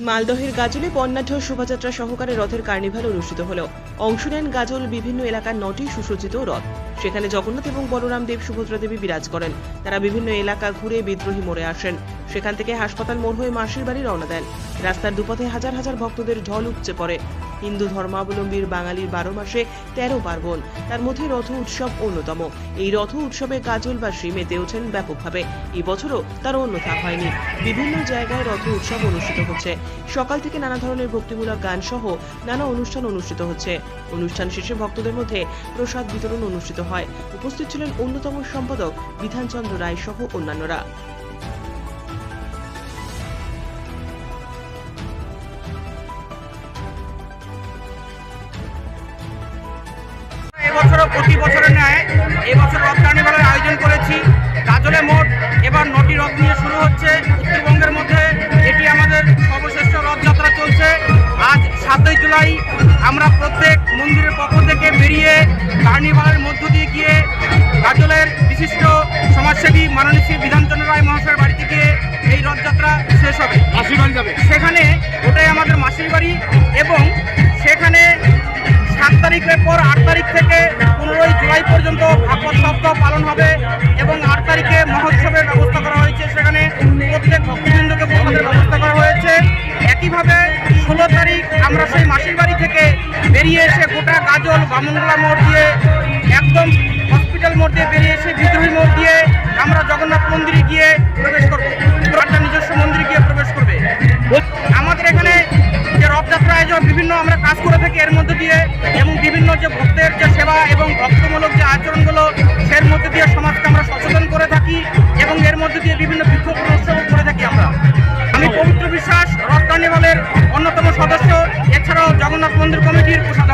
মালদহের গাজলে বন্যাঢ্য শোভাযাত্রা সহকারে রথের কার্নিভাল অনুষ্ঠিত হল। অংশ নেন গাজল বিভিন্ন এলাকার নটি সুসজ্জিত রথ। সেখানে জগন্নাথ এবং বলরাম দেব সুভদ্রা দেবী বিরাজ করেন। তারা বিভিন্ন এলাকা ঘুরে বিদ্রোহী মোড়ে আসেন। সেখান থেকে হাসপাতাল মোড় হয়ে মাসির বাড়ি রওনা দেন। রাস্তার দুপথে হাজার হাজার ভক্তদের ঢল উপচে পড়ে। হিন্দু ধর্মাবলম্বীর বাঙালির বারো মাসে তেরো পার্বণ। তার মধ্যে রথ উৎসব অন্যতম। এই রথ উৎসবে গাজলবাসী মেতে ওঠেন ব্যাপকভাবে। এবছরও তার অন্যথা হয়নি। বিভিন্ন জায়গায় রথ উৎসব অনুষ্ঠিত হচ্ছে। সকাল থেকে নানা ধরনের ভক্তিমূলক গান সহ নানা অনুষ্ঠান অনুষ্ঠিত হচ্ছে। অনুষ্ঠান শেষে ভক্তদের মধ্যে প্রসাদ বিতরণ অনুষ্ঠিত হয়। উপস্থিত ছিলেন অন্যতম সম্পাদক বিধানচন্দ্র রায় সহ অন্যান্যরা। আয়োজন করেছি। মোট এবার নটি রথ নিয়ে শুরু হচ্ছে। এটি আমাদের রথযাত্রা চলছে। আজ জুলাই আমরা প্রত্যেক মন্দিরের পক্ষ থেকে বেরিয়ে কার্নিভালের মাননীয় শ্রী বিধানচন্দ্র রায় মহাশয়ের বাড়িতে গিয়ে এই রথযাত্রা শেষ হবে। আশীর্বাদ যাবে। সেখানে ওটাই আমাদের মাসির বাড়ি এবং সেখানে সাত তারিখের পর আট তারিখ থেকে পনেরোই জুলাই পর্যন্ত ভাগবত সপ্তাহ পালন হবে এবং আট তারিখে মহোৎসবের ব্যবস্থা করা হয়েছে। সেখানে প্রত্যেক ভক্তবৃন্দকে প্রসাদের ব্যবস্থা করা হয়েছে। একইভাবে ষোলো তারিখ আমরা সেই মাসির বাড়ি থেকে বেরিয়ে এসে গোটা গাজল বামনগোলা মোড় দিয়ে একদম মন্দিরে গিয়ে প্রবেশ করবে। একটা নিজস্ব মন্দিরে গিয়ে প্রবেশ করবে। আমাদের এখানে যে রথযাত্রা আয়োজন, বিভিন্ন আমরা কাজ করে থাকি এর মধ্যে দিয়ে, এবং বিভিন্ন যে ভক্তের যে সেবা এবং ভক্তমূলক যে আচরণগুলো, সের মধ্যে দিয়ে সমাজকে আমরা সচেতন করে থাকি, এবং এর মধ্যে দিয়ে বিভিন্ন বিক্ষোভ প্রদর্শনও করে থাকি আমরা। আমি পবিত্র বিশ্বাস, রথ কার্নিভালের অন্যতম সদস্য, এছাড়াও জগন্নাথ মন্দির কমিটির প্রসাদ